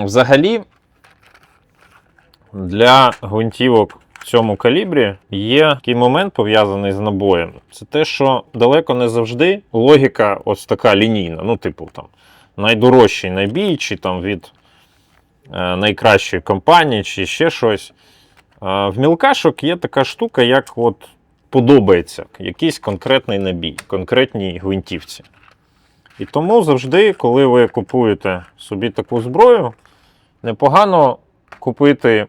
Взагалі, для гвинтівок в цьому калібрі є такий момент пов'язаний з набоєм. Це те, що далеко не завжди логіка ось така лінійна. Ну, типу, там, найдорожчий набій, чи там від е, найкращої компанії, чи ще щось. Е, в мілкашок є така штука, як от подобається якийсь конкретний набій, конкретній гвинтівці. І тому завжди, коли ви купуєте собі таку зброю, непогано купити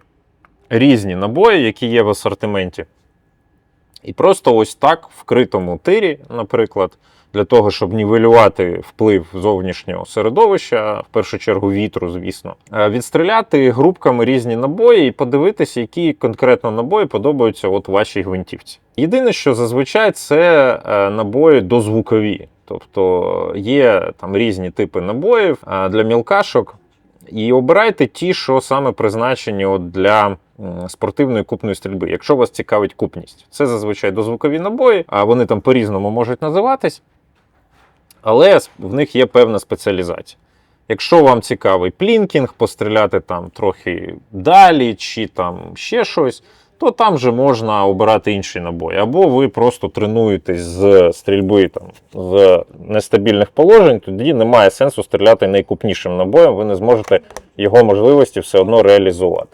різні набої, які є в асортименті. І просто ось так в критому тирі, наприклад, для того, щоб нівелювати вплив зовнішнього середовища, в першу чергу вітру, звісно, е, відстріляти групками різні набої і подивитися, які конкретно набої подобаються от вашій гвинтівці. Єдине, що зазвичай це е, набої дозвукові. Тобто є там різні типи набоїв е, для мілкашок. І обирайте ті, що саме призначені от для спортивної купної стрільби, якщо вас цікавить купність. Це зазвичай дозвукові набої, а вони там по-різному можуть називатись, але в них є певна спеціалізація. Якщо вам цікавий плінкінг, постріляти там трохи далі, чи там ще щось, то там вже можна обирати інший набой. Або ви просто тренуєтесь з стрільби там, з нестабільних положень, тоді немає сенсу стріляти найкупнішим набоєм, ви не зможете його можливості все одно реалізувати.